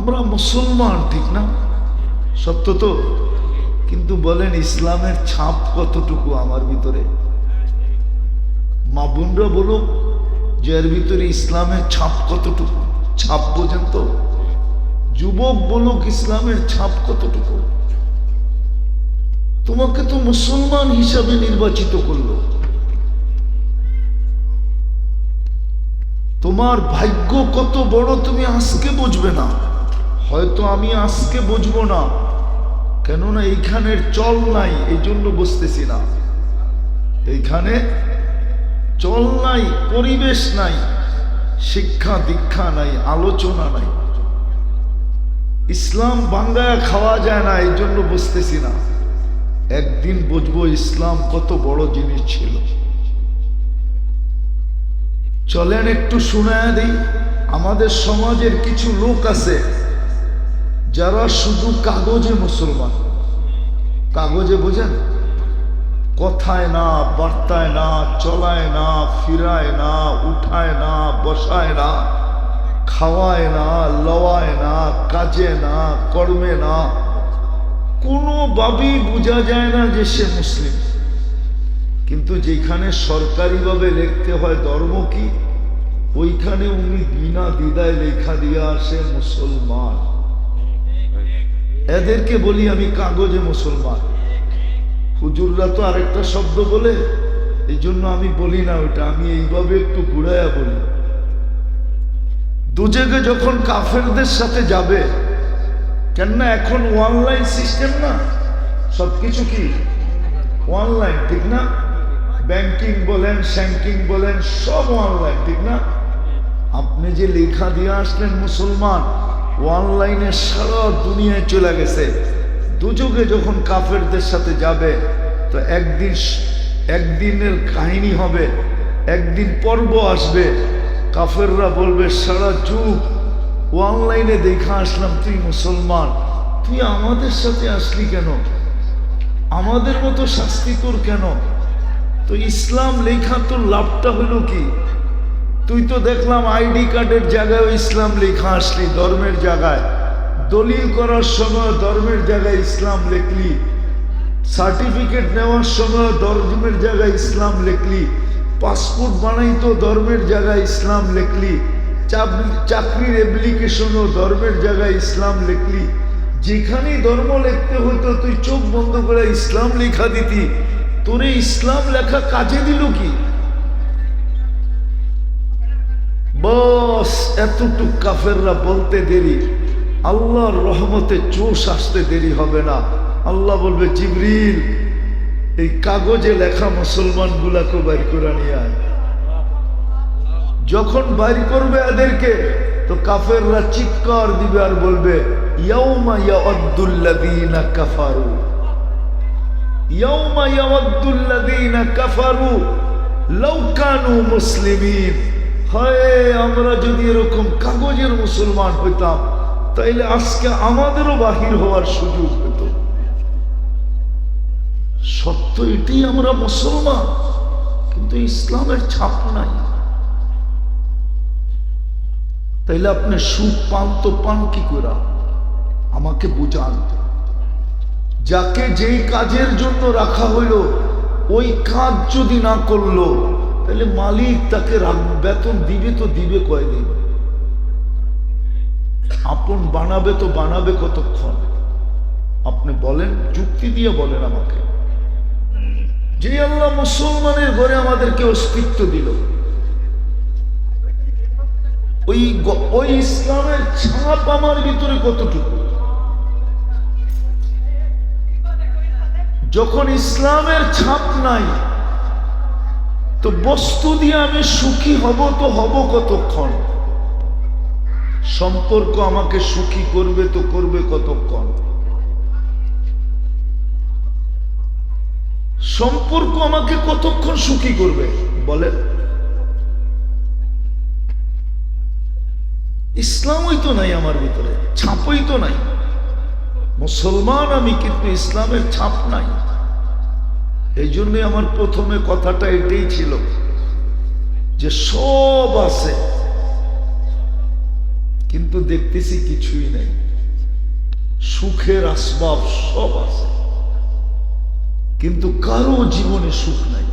আমরা মুসলমান, ঠিক না? সত্য তো? কিন্তু বলেন ইসলামের ছাপ কতটুকু আমার ভিতরে? মা বোনরা বলুক যে এর ভিতরে ইসলামের ছাপ কতটুকু? ছাপ বোঝেন তো? যুবক বলুক ইসলামের ছাপ কতটুকু? তোমাকে তো মুসলমান হিসাবে নির্বাচিত করল। তোমার ভাগ্য কত বড় তুমি আজকে বুঝবে না। হয়তো আমি আজকে বুঝব না। কেননা এইখানের চল নাই এই জন্য বুঝতেছি না। এইখানে চল নাই, পরিবেশ নাই, শিক্ষা দীক্ষা নাই, আলোচনা নাই। ইসলাম বাঙ্গায় খাওয়া যায় না এই জন্য বুঝতেছি না। একদিন বুঝব ইসলাম কত বড় জিনিস ছিল। চলেন একটু শুনায় দিই, আমাদের সমাজের কিছু লোক আছে যারা শুধু কাগজে মুসলমান। কাগজে বোঝেন? কথায় না, বার্তায় না, চলায় না, ফিরায় না, উঠায় না, বসায় না, খাওয়ায় না, লওয়ায় না, কাজে না, কর্মে না কোনোভাবেই বোঝা যায় না যে সে মুসলিম। কিন্তু যেখানে সরকারিভাবে লিখতে হয় ধর্ম কি, ওইখানে উনি বিনা দ্বিধায় লেখা দিয়ে আসে মুসলমান। এদেরকে বলি আমি কাগজে মুসলমান। হুজুররা তো আরেকটা শব্দ বলে এই জন্য আমি বলি না ওইটা, আমি এইভাবে একটু ঘুরাইয়া বলি। দুজেগে যখন কাফেরদের সাথে যাবে, কেননা এখন অনলাইন সিস্টেম না, সবকিছু কি? অনলাইন ঠিক না? ব্যাংকিং বলেন শ্যাঙ্কিং বলেন, সব অনলাইন ঠিক না? আপনি যে লেখা দিয়ে আসলেন মুসলমান অনলাইনে সারা দুনিয়ায় চলে গেছে। দুযোগে যখন কাফেরদের সাথে যাবে, তো একদিন একদিনের কাহিনী হবে, একদিন পর্ব আসবে। কাফেররা বলবে, সারা যুগ অনলাইনে দেখা আসলাম, তুই মুসলমান, তুই আমাদের সাথে আসলি কেন? আমাদের মতো শাস্তি তোর কেন? তো ইসলাম লেখা তোর লাভটা হলো কি? তুই তো দেখলাম আইডি কার্ডের জায়গায় ইসলাম লেখা আসলি, ধর্মের জায়গায়। দলিল করার সময় ধর্মের জায়গায় ইসলাম লেখলি। সার্টিফিকেট নেওয়ার সময় ধর্মের জায়গায় ইসলাম লেখলি। পাসপোর্ট বানাইতো ধর্মের জায়গায় ইসলাম লেখলি। চাকরির অ্যাপ্লিকেশনও ধর্মের জায়গায় ইসলাম লেখলি। যেখানেই ধর্ম লিখতে হতো তুই চোখ বন্ধ করে ইসলাম লেখা দিতি। তোরে ইসলাম লেখা কাজে দিল কি? বস, এতটুক কাফেররা বলতে দেরি। আল্লাহর রহমতে চোষ আসতে দেরি হবে না। আল্লাহ বলবে, জিবরিল, এই কাগজে লেখা মুসলমান গুলাকে বাইর করে নিয়ে আয়। যখন বাইর করবে এদেরকে, তো কাফেররা চিৎকার দিবে আর বলবে কাফারু। ইয়াউমা কাফারু মুসলিমিন। হয়, আমরা যদি এরকম কাগজের মুসলমান হইতাম, তাইলে আজকে আমাদেরও বাহির হওয়ার সুযোগ হতো সত্য এটাই আমরা মুসলমান, কিন্তু ইসলামের ছাপ নাই। তাইলে আপনি সুখ পান তো পান কি করে আমাকে বোঝান। যাকে যেই কাজের জন্য রাখা হইল, ওই কাজ যদি না করল তাহলে মালিক তাকে বেতন দিবে তো দিবে কয়দিন? আপন বানাবে তো বানাবে কতক্ষণ? আপনি বলেন, যুক্তি দিয়ে বলেন আমাকে। যে আল্লাহ মুসলমানের ঘরে আমাদেরকে অস্তিত্ব দিল, ওই ওই ইসলামের ছাপ আমার ভিতরে কতটুকু? যখন ইসলামের ছাপ নাই তো বস্তু দিয়ে আমি সুখী হব তো হব কতক্ষণ? সম্পর্ক আমাকে সুখী করবে তো করবে কতক্ষণ? সম্পর্ক আমাকে কতক্ষণ সুখী করবে? বলেন। ইসলামই তো নাই আমার ভিতরে, ছাপই তো নাই। মুসলমান আমি, কিন্তু ইসলামের ছাপ নাই। এই জন্যে আমার প্রথমে কথাটা এটাই ছিল যে সব আছে, কিন্তু দেখতেছি কিছুই নেই। সুখের আসবাব সব আছে, কিন্তু কারও জীবনে সুখ নাই।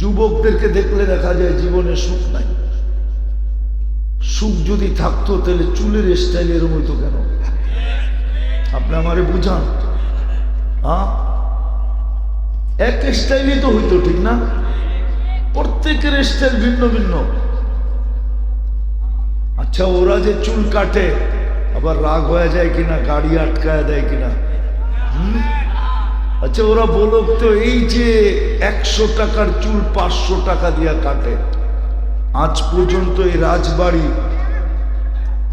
যুবকদেরকে দেখলে দেখা যায় জীবনে সুখ নাই। সুখ যদি থাকতো, তাহলে চুলের স্টাইলের মতো কেন? আপনি আমারে বুঝান? হ্যাঁ এক স্টাইলই তো হইতো, ঠিক না? প্রত্যেকের স্টাইল ভিন্ন ভিন্ন। আচ্ছা ওরা যে চুল কাটে, আবার রাগ হয়ে যায় কিনা, গাড়ি আটকায় দেয় কিনা? আচ্ছা ওরা বলুক তো, এই যে একশো টাকার চুল পাঁচশো টাকা দিয়া কাটে, আজ পর্যন্ত এই রাজবাড়ি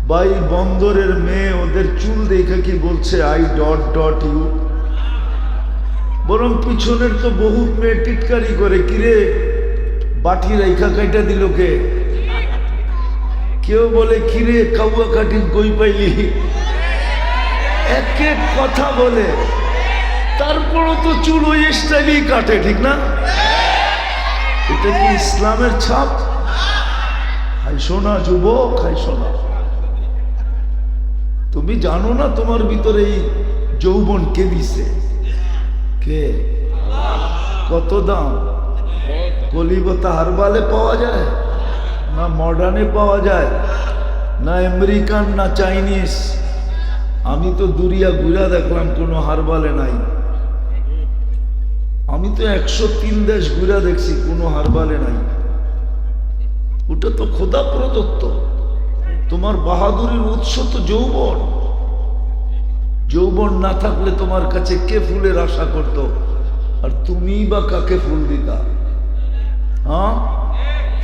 বা এই বন্দরের মেয়ে ওদের চুল দেখে কি বলছে, আই ডট ডট ইউ বরং পিছনের তো বহুত মেয়ে টিটকারি করে কিরে বাটি রেখা কাইটা দিল কে? কেউ বলে কিরে কাউয়া কাটি কই পাইলি? এক এক কথা বলে, তারপরও তো চুল ওই স্টাইলই কাটে, ঠিক না? এটা কি ইসলামের ছাপ? হাই সোনা, যুবক হাই সোনা। তুমি জানো না তোমার ভিতরে এই যৌবন কে দিছে? কে? কত দাম? কলিকতা হারবালে পাওয়া যায়? না মডার্নে পাওয়া যায়? না আমেরিকান, না চাইনিজ? আমি তো দুরিয়া ঘুরা দেখলাম, কোনো হারবালে নাই। আমি তো একশো তিন দেশ ঘুরা দেখছি, কোনো হারবালে নাই। ওটা তো খোদা প্রদত্ত তোমার বাহাদুরির উৎস তো যৌবন। যৌবন না থাকলে তোমার কাছে কে ফুলের আশা করত? আর তুমি বা কাকে ফুল দিতা? হ্যাঁ?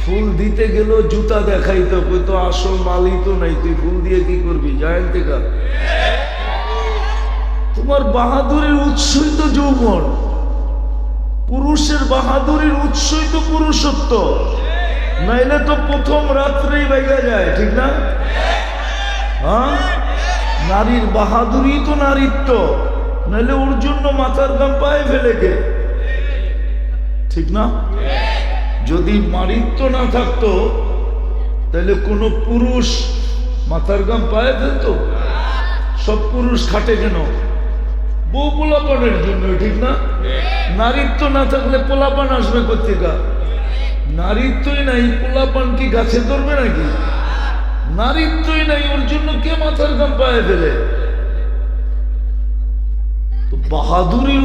ফুল দিতে গেল জুতা দেখাইতো কই তো আসল মালই তো নাই, তুই ফুল দিয়ে কি করবি? জায়েন থেকে তোমার বাহাদুরের উৎসই তো যৌবন। পুরুষের বাহাদুরের উৎসই তো পুরুষত্ব। নাইলে তো প্রথম রাত্রেই বেগা যায়, ঠিক না? হ্যাঁ? নারীর বাহাদুরি তো নারীত্ব। নাইলে ওর জন্য মাথার গাম পায়ে ফেলে গে ঠিক না? যদি মারিত্ব না থাকতো, তাহলে কোনো পুরুষ মাথার গাম পায়ে ফেলতো? সব পুরুষ খাটে কেন? বউ পোলাপানের জন্য ঠিক না? নারীত্ব না থাকলে পোলাপান আসবে কোথেকা নারীত্বই নাই, পোলাপান কি গাছে ধরবে নাকি? নারীত্বই নাই, ওর জন্য কে মাথার পায়ে ফেলে?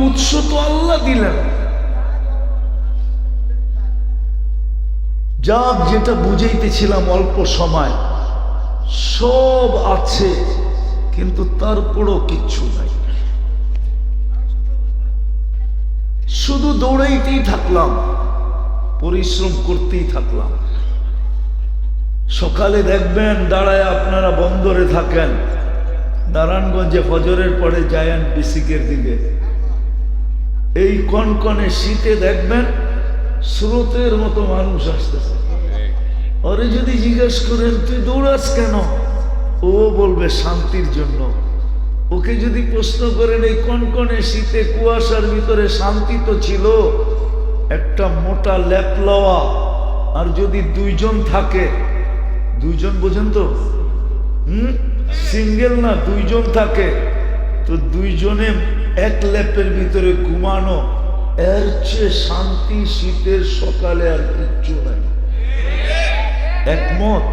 উৎস তো আল্লাহ দিলেন। যেটা বুঝাইতেছিলাম অল্প সময়, সব আছে, কিন্তু তারপরও কিচ্ছু নাই। শুধু দৌড়াইতেই থাকলাম, পরিশ্রম করতেই থাকলাম। সকালে দেখবেন দাঁড়ায় আপনারা বন্দরে থাকেন। নারায়ণগঞ্জে ফজরের পরে যায়েন বিসিকের দিকে। এই কনকনে শীতে দেখবেন স্রোতের মতো মানুষ আসতেছে। ওরে যদি জিজ্ঞেস করেন, তুই দৌড়াস কেন? ও বলবে, শান্তির জন্য। ওকে যদি প্রশ্ন করেন, এই কনকনে শীতে কুয়াশার ভিতরে শান্তি তো ছিল, একটা মোটা ল্যাপ লওয়া আর যদি দুইজন থাকে দুইজন বোঝেন তো? হুম? সিঙ্গেল না দুইজন থাকে। তো দুইজনে এক ল্যাপের ভিতরে ঘুমানো এর চেয়ে শান্তি শীতের সকালে আর কিচ্ছু নাই। একমত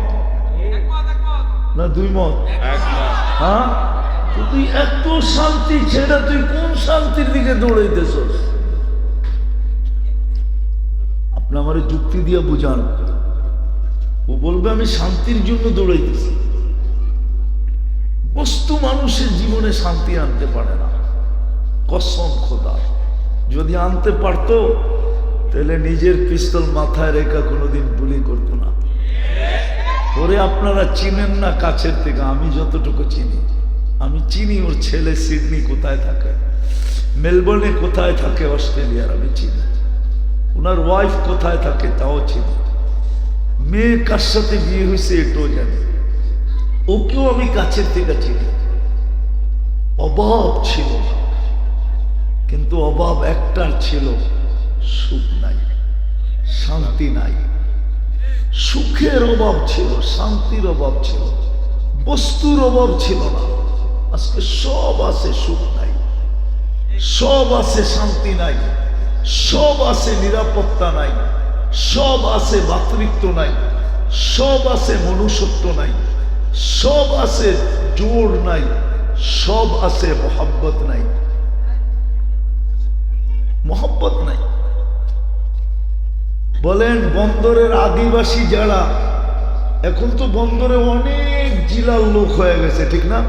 না দুই মত? হ্যাঁ? তুই এত শান্তি ছেড়ে তুই কোন শান্তির দিকে দৌড়াইতেছ আপনি আমার যুক্তি দিয়ে বুঝান। বলবে, আমি শান্তির জন্য দৌড়াইতেছি। বস্তু মানুষের জীবনে শান্তি আনতে পারে না। কসম খোদা। যদি আনতে পারতো, তাহলে নিজের পিস্তল মাথায় রেখা কোনোদিন গুলি করতো না। ওরে, আপনারা চিনেন না কাছের থেকে, আমি যতটুকু চিনি। আমি চিনি ওর ছেলে সিডনি কোথায় থাকে। মেলবোর্নে কোথায় থাকে অস্ট্রেলিয়ার, আমি চিনি। ওনার ওয়াইফ কোথায় থাকে, তাও চিনি। মেয়ে কার সাথে বিয়ে হয়েছে এটাও জানি। ওকেও আমি কাছের থেকে চিনি। অভাব ছিল কিন্তু অভাব একটার ছিল, সুখ নাই, শান্তি নাই। সুখের অভাব ছিল, শান্তির অভাব ছিল, বস্তুর অভাব ছিল না। আজকে সব আছে সুখ নাই, সব আছে শান্তি নাই, সব আছে নিরাপত্তা নাই। সব আছে ভাতৃত্ব নাই, সব আছে মনুষ্যত্ব নাই, সব আছে জোর নাই, সব আছে মোহাব্বত নাই। মোহাব্বত নাই। বলেন, বন্দরের আদিবাসী যারা, এখন তো বন্দরে অনেক জেলার লোক হয়ে গেছে, ঠিক না?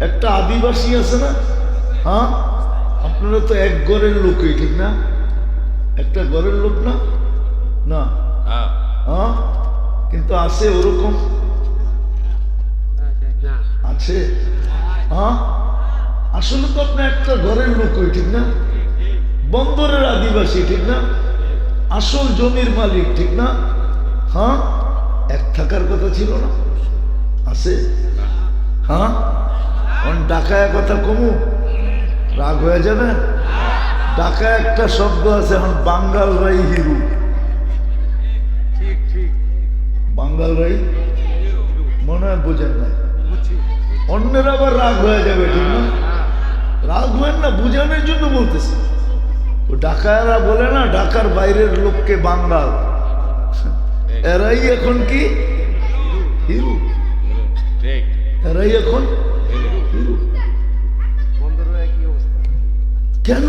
একটা আদিবাসী আছে না? হ্যাঁ? আপনারা তো এক ঘরের লোকই, ঠিক না? একটা ঘরের লোক না? না। হ্যাঁ। হ্যাঁ? কিন্তু আছে ওরকম। আছে? হ্যাঁ? আসলে তো আপনার একটা ঘরের লোকই ঠিক না? বন্দরের আদিবাসী ঠিক না? আসল জমির মালিক ঠিক না? হ্যাঁ? এক থাকার কথা ছিল না। আছে? হ্যাঁ? ডাকায় কথা কমু। রাগ হয়ে যাবে? ডাকা একটা শব্দ আছে এখন বাঙ্গাল রাই হিরু। বাঙ্গাল রাই মনে হয় বোঝেন না অন্যের আবার রাগ হয়ে যাবে, ঠিক না? হ্যাঁ রাগ হবেন না, বুঝানোর জন্য বলতেছে। ও ডাকায়রা বলে না, ঢাকার বাইরের লোককে বাঙ্গাল এরাই এখন কি? হিরু। এরাই এখন হিরু। কেন?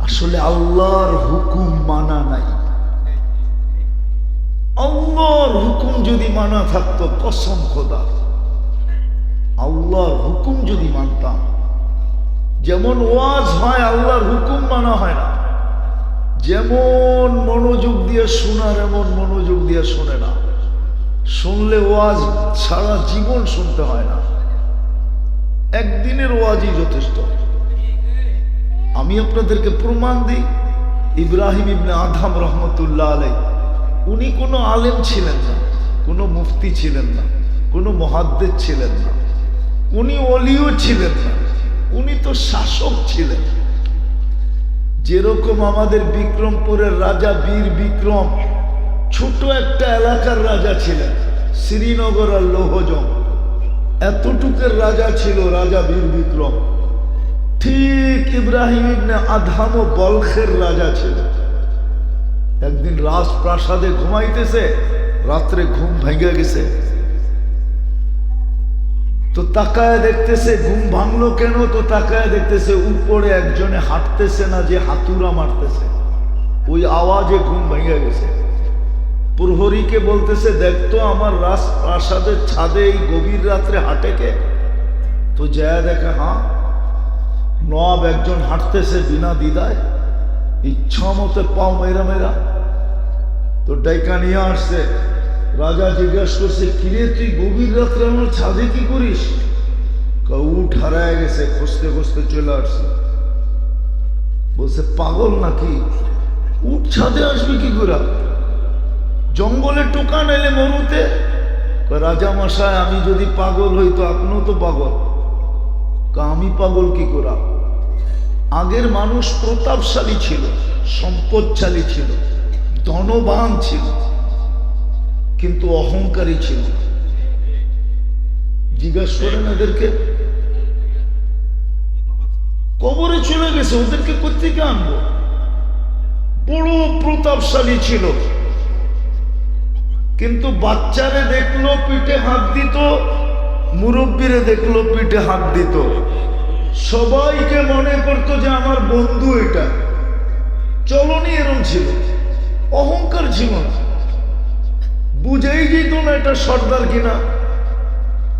আসলে আল্লাহর হুকুম মানা নাই। আল্লাহর হুকুম যদি মানা থাকতো, কসম খোদা। আল্লাহর হুকুম যদি মানতাম, যেমন ওয়াজ হয়, আল্লাহর হুকুম মানা হয় না। যেমন মনোযোগ দিয়ে শোনার, এমন মনোযোগ দিয়ে শোনে না। শুনলে ওয়াজ সারা জীবন শুনতে হয় না। একদিনের ওয়াজই যথেষ্ট। আমি আপনাদেরকে প্রমাণ দিই, ইব্রাহিম ইবনে আধাম রহমতুল্লাহ আলাই উনি কোনো আলেম ছিলেন না, কোনো মুফতি ছিলেন না, কোনো মহাদ্দের ছিলেন না। উনি অলিও ছিলেন না, উনি তো শাসক ছিলেন। যেরকম আমাদের বিক্রমপুরের রাজা বীর বিক্রম, ছোট একটা এলাকার রাজা ছিলেন, শ্রীনগর আর লৌহজং। এতটুকের রাজা ছিল রাজা বীর বিক্রম। ঠিক ইব্রাহিম আধাম ও বলখের রাজা ছিল একদিন রাজপ্রাসাদে ঘুমাইতেছে, রাত্রে ঘুম ভেঙে গেছে। তো তাকায় দেখতেছে, ঘুম ভাঙলো কেন? তো তাকায় দেখতেছে, উপরে একজনে হাঁটতেছে না, যে হাতুরা মারতেছে। ওই আওয়াজে ঘুম ভেঙে গেছে। প্রহরীকে বলতেছে দেখতো আমার রাজপ্রাসাদের ছাদে এই গভীর রাত্রে হাঁটে কে? তো যায় দেখে হ্যাঁ। নব একজন হাঁটতেছে বিনা দিদায় ইচ্ছা মতো পাও মেরা মেরা তো ডাইকা নিয়ে আসছে। রাজা জিজ্ঞেস করছে, কিরে তুই গভীর রাত্রে আমার ছাদে কি করিস? উঠ, হারায় গেছে, খুঁজতে খুঁজতে চলে আসছে। বলছে, পাগল নাকি? উঠ, ছাদে আসবে কি করে? জঙ্গলে টোকান এলে মরুতে? রাজা মশায়, আমি যদি পাগল হই তো আপনিও তো পাগল। আমি পাগল কি করা? আগের মানুষ প্রতাপশালী ছিল, সম্পদশালী ছিল, ধনবান ছিল, কিন্তু অহংকারী ছিল। জিজ্ঞাস করেন এদেরকে কবরে চলে গেছে, ওদেরকে কোথেকে আনব? বড় প্রতাপশালী ছিল। কিন্তু বাচ্চারে দেখল, পিঠে হাত দিত, মুরব্বীরে দেখল, পিঠে হাত দিত। সবাইকে মনে করতো যে আমার বন্ধু এটা। চলনই এরম ছিল। অহংকার ছিল। না বুঝেই যেত না এটা সর্দার কিনা।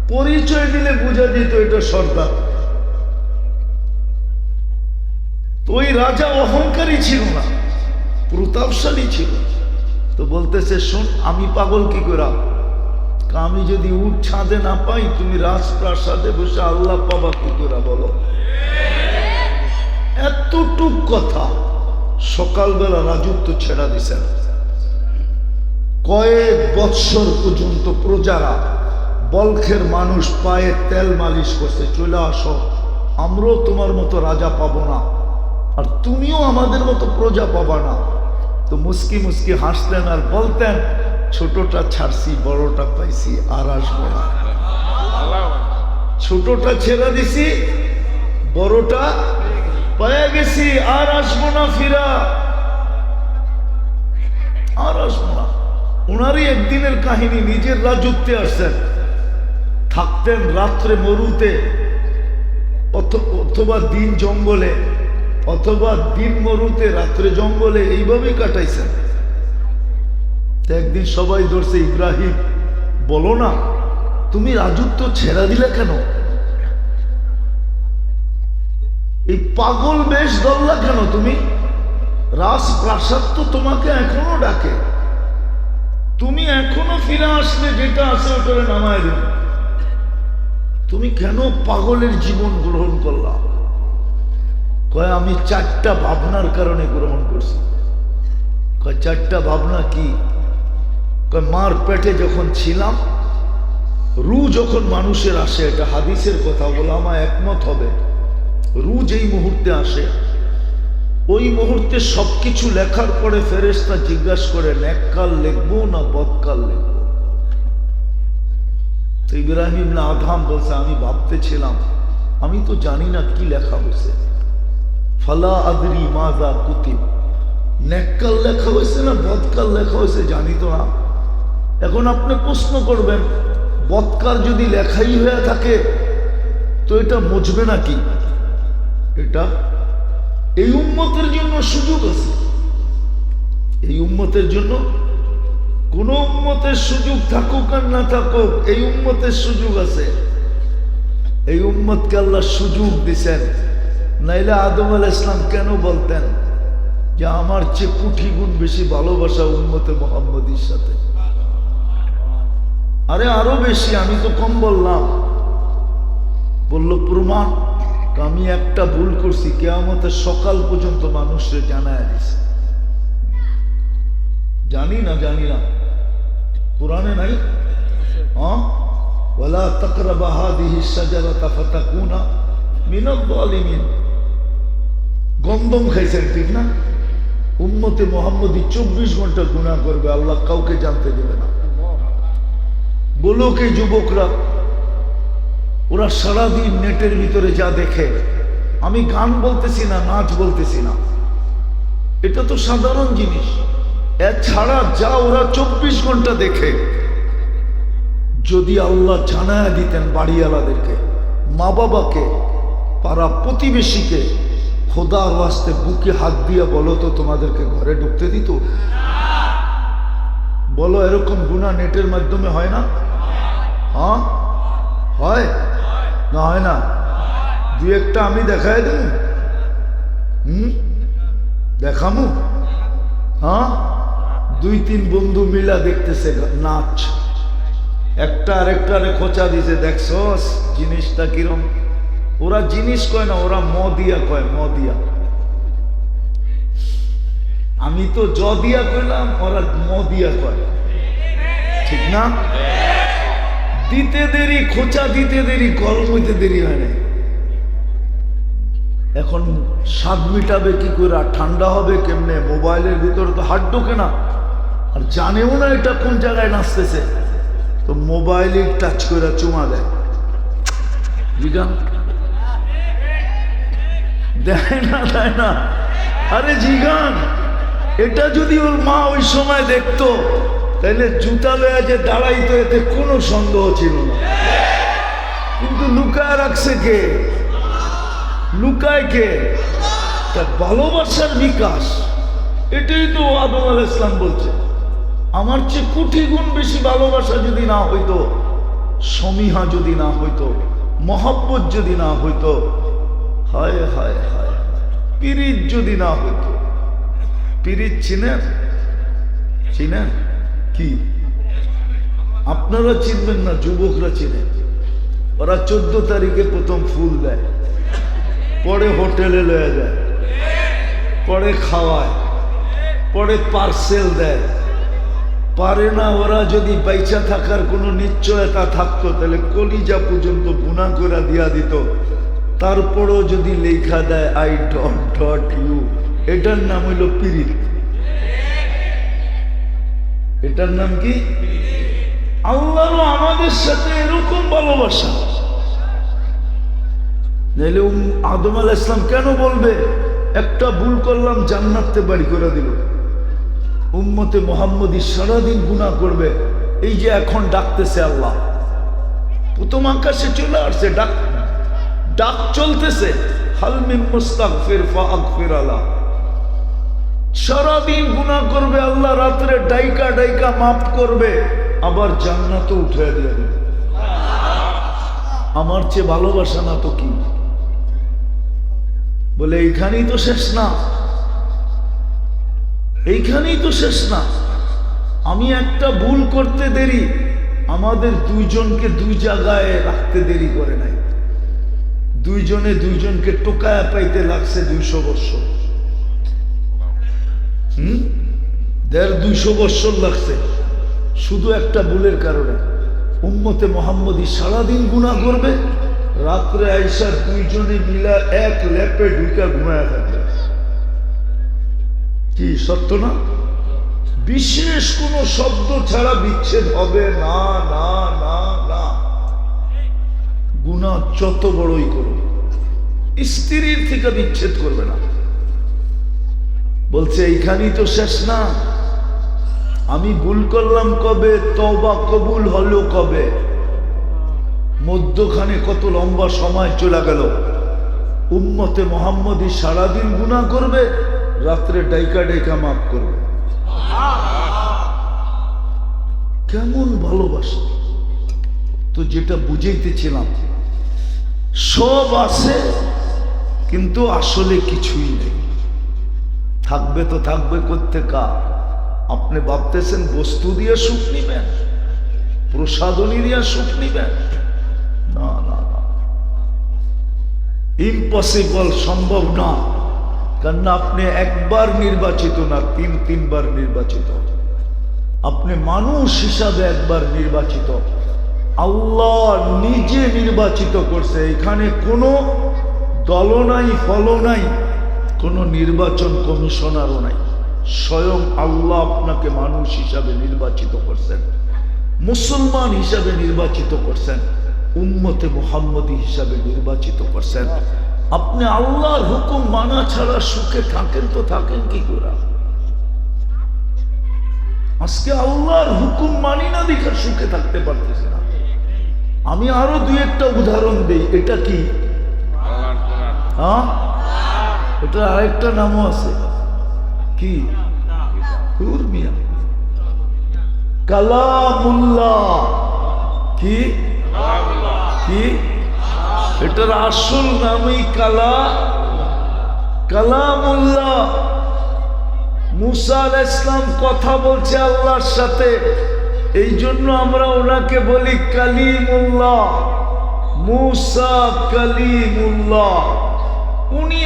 পরিচয় দিলে বুঝা যেত এটা সর্দার। তো ওই রাজা অহংকারী ছিল না, প্রতাপশালী ছিল। তো বলতেছে, শোন, আমি পাগল কি করা আমি যদি উঠ ছাদে না পাই, তুমি রাজপ্রাসাদে বসে আল্লাহ পাবা কি করে বলো? এতটুক কথা সকালবেলা রাজত্ব ছেড়া দিছেন কয়েক বৎসর পর্যন্ত প্রজারা বলখের মানুষ পায়ে তেল মালিশ করছে, চলে আসো, আমরাও তোমার মতো রাজা পাবো না, আর তুমিও আমাদের মতো প্রজা পাবা না। তো মুস্কি মুস্কি হাসতেন আর বলতেন ছোটটা ছাড়ছি, বড়টা পাইছি, আর আসব না। ছোটটা ছেড়ে দিছি, বড়টা পায়া গেছি, আর আসব না ফিরা। আর আসব না। ওনারই একদিনের কাহিনী, নিজের রাজত্বে আসছেন। থাকতেন রাত্রে মরুতে, অথ- অথবা দিন জঙ্গলে, অথবা দিন মরুতে রাত্রে জঙ্গলে, এইভাবেই কাটাইছেন। একদিন সবাই ধরছে, ইব্রাহিম, বলো না, তুমি রাজত্ব ছেড়া দিলে কেন? এই পাগল বেশ ধরলা কেন তুমি? রাজপ্রাসাদ তো তোমাকে এখনও ডাকে। তুমি এখনও ফিরে আসলে, যেটা আছে ওটা নামায় দেবে। তুমি কেন পাগলের জীবন গ্রহণ করলা? কয়, আমি চারটা ভাবনার কারণে গ্রহণ করছি। কয়, চারটা ভাবনা কি? মার পেটে যখন ছিলাম, রু যখন মানুষের আসে, এটা হাদিসের কথা আমার একমত হবে, রু যেই মুহূর্তে আসে, ওই মুহূর্তে সবকিছু লেখার পরে ফেরেশতা জিজ্ঞাসা করে ন্যাককাল লিখব না বদকাল লিখব? ইব্রাহিম না আধাম বলছে, আমি ভাবতেছিলাম, আমি তো জানি না কি লেখা হয়েছে। ফালা আদরি মাজা কুতিব। নেককাল লেখা হয়েছে না বদকাল লেখা হয়েছে জানি তো না। এখন আপনি প্রশ্ন করবেন বদকার যদি লেখাই হয়ে থাকে, তো এটা মুছবে নাকি? এটা এই উম্মতের জন্য সুযোগ আছে। এই উম্মতের জন্য কোন উম্মতের সুযোগ থাকুক আর না থাকুক, এই উম্মতের সুযোগ আছে। এই উম্মতকে আল্লাহ সুযোগ দিছেন। নাইলে আদম আল ইসলাম কেন বলতেন যে, আমার চেয়ে কুঠি গুণ বেশি ভালোবাসা উম্মতে মোহাম্মদীর সাথে? আরে আরও বেশি, আমি তো কম বললাম। বলল, প্রমাণ আমি একটা ভুল করছি, কেয়ামতের সকাল পর্যন্ত মানুষকে জানায় দিছে। জানি না জানি না। কোরআনে নাই? ঠিক না? চব্বিশ ঘণ্টা গুনাহ করবে, আল্লাহ কাউকে জানতে দেবে না। বলো কে যুবকরা, ওরা সারাদিন নেটের ভিতরে যা দেখে, আমি গান বলতেছি না, নাচ বলতেছি না। এটা তো সাধারণ জিনিস। এছাড়া যা ওরা চব্বিশ ঘণ্টা দেখে, যদি আল্লাহ জানায় দিতেন বাড়িওয়ালাদেরকে মা বাবাকে পাড়া প্রতিবেশীকে, খোদার ওয়াস্তে বুকে হাত দিয়ে বলো তো তোমাদেরকে ঘরে ঢুকতে দিত? বলো এরকম গুণা নেটের মাধ্যমে হয় না? হ্যাঁ? হয়? না হয় না? দু একটা আমি দেখাই দেব হুম? দেখামু? হ্যাঁ? দুই তিন বন্ধু মিলা দেখতেছে নাচ। একটা আরেকটারে খোঁচা দিছে, দেখছস? জিনিসটা কিরম? ওরা জিনিস কয় না, ওরা ম দিয়া কয় ম দিয়া আমি তো জ দিয়া কইলাম, ওরা ম দিয়া কয়। ঠিক না? দিতে দেরি, খোঁচা দিতে দেরি গরম হইতে দেরি হয় না এখন স্বাদ মিটাবে কি করে ঠান্ডা হবে কেমনে? মোবাইলের ভিতরে তো হাত ঢোকে না। আর জানেও না এটা কোন জায়গায় নাচতেছে। তো মোবাইলে টাচ করে চুমা দেয়। দেয় না দেয় না। আরে জিগান! এটা যদি ওর মা ওই সময় দেখতো তাহলে জুতা লয়া যে দাঁড়াইতো, এতে কোনো সন্দেহ ছিল না। কিন্তু লুকায় রাখছে কে? লুকায় কে? তার ভালোবাসার বিকাশ। এটাই তো আদম আল ইসলাম বলছে। আমার চেয়ে কোটি গুণ বেশি ভালোবাসা যদি না হইতো, সমীহা যদি না হইতো, মহব্বত যদি না হইতো, হায় হায় হায়, পিরিত যদি না হইতো পিরিত চিনেন? চিনেন? কি? আপনারা চিনবেন না, যুবকরা চিনেন। ওরা চোদ্দ তারিখে প্রথম ফুল দেয়। পরে হোটেলে লয়ে যায়। পরে খাওয়ায়। পরে পার্সেল দেয়। পারে না ওরা যদি বাইচা থাকার কোনো নিশ্চয়তা থাকতো, তাহলে কলিজা পর্যন্ত গুণা করে দিয়া দিত। তারপরও যদি লেখা দেয় আই ডট ডট ইউ এটার নাম হইল পিরিত এটার নাম কি? আল্লাহরও আমাদের সাথে এরকম ভালোবাসা। আদম আল ইসলাম কেন বলবে, একটা ভুল করলাম, জান্নাতে বাড়ি করে দিল। উম্মতে মোহাম্মদী সারাদিন গুণা করবে। এই যে এখন ডাকতেছে আল্লাহ। প্রথম আকাশে চলে আসছে, ডাক ডাক চলতেছে। হালমিম মুস্তাক ফির ফির আলা। সারাদিন গুণা করবে, আল্লাহ রাত্রে ডাইকা ডাইকা মাফ করবে, আবার জান্নাতে উঠে দিয়ে দেবে। আমার চেয়ে ভালোবাসা না তো কি? বলে, এইখানেই তো শেষ না। এইখানেই তো শেষ না। আমি একটা ভুল করতে দেরি, আমাদের দুইজনকে দুই জায়গায় রাখতে দেরি করে নাই। দুইজনে দুইজনকে টোকায়া পাইতে লাগছে দুইশো বৎসর দেড় দুইশো বৎসর লাগছে। শুধু একটা ভুলের কারণে। উম্মতে মোহাম্মদী সারাদিন গুণা করবে, রাত্রে আইসা দুইজনে মিলা এক ল্যাপে ঢুকা ঘুমায় থাকবে। কি সত্য না? বিশেষ কোনো শব্দ ছাড়া বিচ্ছেদ হবে না না না না। গুণা যত বড়ই করো স্ত্রীর থেকে বিচ্ছেদ করবে না। বলছে, এইখানেই তো শেষ না। আমি ভুল করলাম কবে? তবা কবুল হলো কবে? মধ্যখানে কত লম্বা সময় চলে গেল। উম্মতে মোহাম্মদী সারাদিন গুণা করবে, রাত্রে ডাইকা ডাইকা মাফ করবে। কেমন ভালোবাসা। তো যেটা বুঝাইতেছিলাম সব আছে, কিন্তু আসলে কিছুই নেই। থাকবে তো থাকবে করতে কা আপনি ভাবতেছেন বস্তু দিয়ে সুখ নিবেন, প্রসাদনী দিয়ে সুখ নিবেন? না না না। ইম্পসিবল সম্ভব না। কেননা আপনি একবার নির্বাচিত না, তিন, তিনবার নির্বাচিত। আপনি মানুষ হিসাবে একবার নির্বাচিত। আল্লাহ নিজে নির্বাচিত করছে। এখানে কোনো দল নাই ফল নাই। কোনো নির্বাচন কমিশনারও নাই। স্বয়ং আল্লাহ আপনাকে মানুষ হিসাবে নির্বাচিত করছেন। মুসলমান হিসাবে নির্বাচিত করছেন। উম্মতে মোহাম্মদী হিসাবে নির্বাচিত করছেন। আপনি আল্লাহর হুকুম মানা ছাড়া সুখে থাকেন তো থাকেন কি করে? আজকে আল্লাহর হুকুম মানি না দেখে সুখে থাকতে পারতেছে না। আমি আরও দুই একটা উদাহরণ দিই। এটা কি? আল্লাহর কোরআন। হ্যাঁ? এটা আরেকটা নামও আছে। কি? হুর মিয়া কালামুল্লাহ। কি? কি? এটার আসল নামই কালা। কালামুল্লাহ। মুসা আল ইসলাম কথা বলছে আল্লাহর সাথে। এই জন্য আমরা ওনাকে বলি কালিমুল্লাহ। মুসা কালিমুল্লাহ।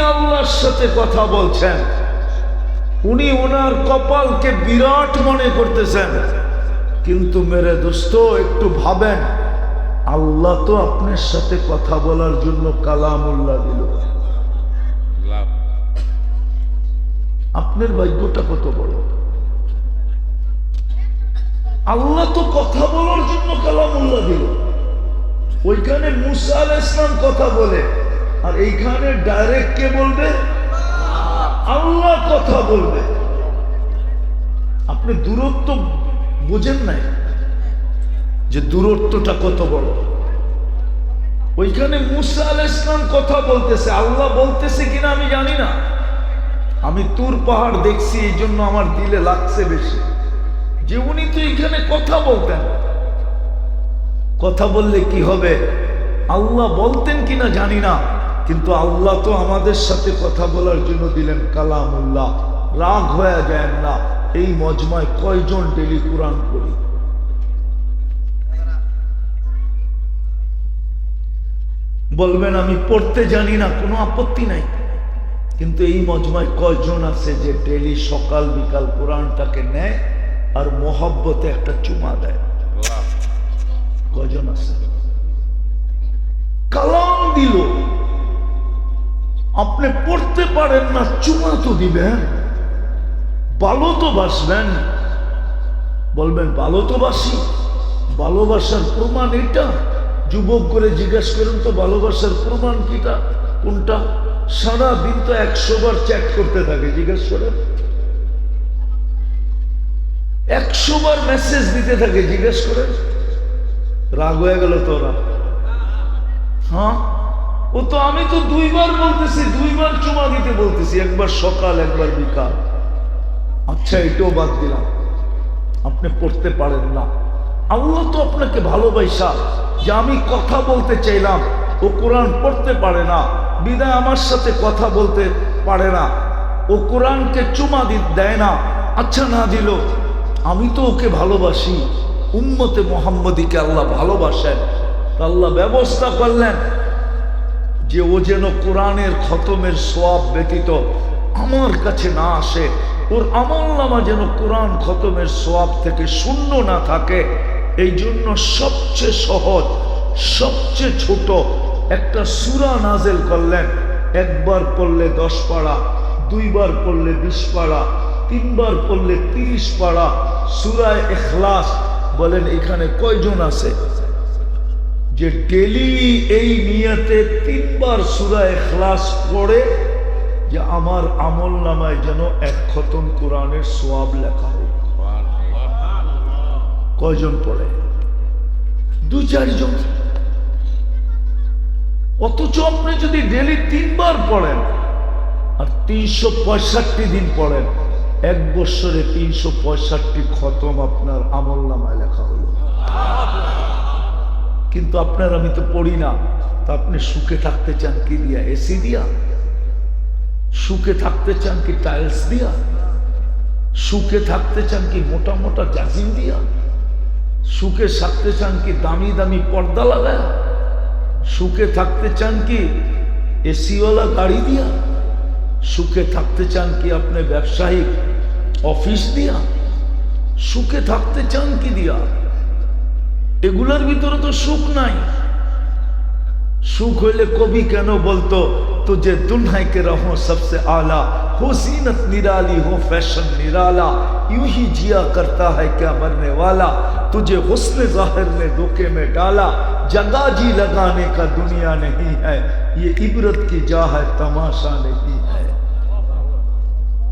আল্লাহর সাথে কথা বলছেন। উনি ওনার কপালকে বিরাট মনে করতেছেন। কিন্তু মেরে দোস্ত, একটু ভাবেন, আল্লাহ তো আপনার সাথে কথা বলার জন্য কালামুল্লাহ দিল। আপনার ভাগ্যটা কত বড়? আল্লাহ তো কথা বলার জন্য কালামুল্লাহ দিল। ওইখানে মুসা আল ইসলাম কথা বলে আর এইখানে ডাইরেক্ট কে বলবে? আল্লাহ কথা বলবে। আপনি দূরত্ব বোঝেন নাই যে দূরত্বটা কত বড়। ওইখানে মুসা আল ইসলাম কথা বলতেছে, আল্লাহ বলতেছে কিনা আমি জানি না। আমি তুর পাহাড় দেখছি, এই জন্য আমার দিলে লাগছে বেশি। যে উনি তো এখানে কথা বলতেন। কথা বললে কি হবে? আল্লাহ বলতেন কিনা জানি না। কিন্তু আল্লাহ তো আমাদের সাথে কথা বলার জন্য দিলেন কালামুল্লাহ। রাগ হয়ে যায় না। এই মজমায় কয়জন ডেলি কোরআন করি বলবেন আমি পড়তে জানি না কোনো আপত্তি নাই। কিন্তু এই মজমায় কয়জন আছে যে ডেলি সকাল বিকাল কোরআনটাকে নেয় আর মোহব্বতে একটা চুমা দেয়? কজন আছে? কালাম দিল। আপনি পড়তে পারেন না, চুমা তো দিবেন। ভালো তো বাসবেন। বলবেন, ভালো তো বাসি। ভালোবাসার প্রমাণ এটা। যুবক করে জিজ্ঞেস করেন তো, ভালোবাসার প্রমাণ কিটা? কোনটা? সারা দিন তো একশো বার চ্যাট করতে থাকে, জিজ্ঞেস করেন। একশো বার মেসেজ দিতে থাকে, জিজ্ঞেস করেন। রাগ হয়ে গেল তোরা হ্যাঁ? ও তো আমি তো দুইবার বলতেছি, দুইবার চুমা দিতে বলতেছি, একবার সকাল, একবার বিকাল। আচ্ছা এটাও বাদ দিলাম। আপনি পড়তে পারেন না। আল্লাহ তো আপনাকে ভালোবাসা, যে আমি কথা বলতে চাইলাম, ও কোরআন পড়তে পারে না, বিদায় আমার সাথে কথা বলতে পারে না, ও কোরআনকে চুমা দেয় না। আচ্ছা না দিল আমি তো ওকে ভালোবাসি। উম্মতে মোহাম্মদীকে আল্লাহ ভালোবাসেন, আল্লাহ ব্যবস্থা করলেন। যে ও যেন কোরআনের খতমের সোয়াব ব্যতীত আমার কাছে না আসে, ওর আমল নামা যেন কোরআন খতমের সোয়াব থেকে শূন্য না থাকে, এই জন্য সবচেয়ে সহজ, সবচেয়ে ছোট একটা সুরা নাজেল করলেন। একবার পড়লে দশ পাড়া, দুইবার পড়লে বিশ পাড়া, তিনবার পড়লে তিরিশ পাড়া, সুরায় এখলাস বলেন এখানে কয়জন আছে? যে ডেলি এই নিয়তে তিনবার সুরা এখলাস পড়ে, যে আমার আমল নামায় যেন এক খতম কোরআনের সোয়াব লেখা হোক। কয়জন পড়ে? দু চারজন। অথচ আপনি যদি ডেলি তিনবার পড়েন, আর তিনশো পঁয়ষট্টি দিন পড়েন, এক বৎসরে তিনশো পঁয়ষট্টি খতম আপনার আমল নামায় লেখা হলো। কিন্তু আপনার আমি তো পড়ি না। তা আপনি সুখে থাকতে চান কি দিয়া? এসি দিয়া? সুখে থাকতে চান কি টাইলস দিয়া? সুখে থাকতে চান কি মোটা মোটা জাজিম দিয়া? সুখে থাকতে চান কি দামি দামি পর্দা লাগায়? সুখে থাকতে চান কি এসিওয়ালা গাড়ি দিয়া? সুখে থাকতে চান কি আপনি ব্যবসায়িক অফিস দিয়া? সুখে থাকতে চান কি দিয়া? এগুলোর ভিতরে তো সুখ নাই। সুখ হইলে কবি কেন বলতো تجھے دلہے کے رہوں سب سے اعلیٰ ہو زینت نرالی ہو فیشن نرالا یوں ہی جیا کرتا ہے کیا مرنے والا تجھے حسن ظاہر نے دھوکے میں ڈالا جگہ جی لگانے کا دنیا نہیں ہے یہ عبرت کی جا ہے تماشا نہیں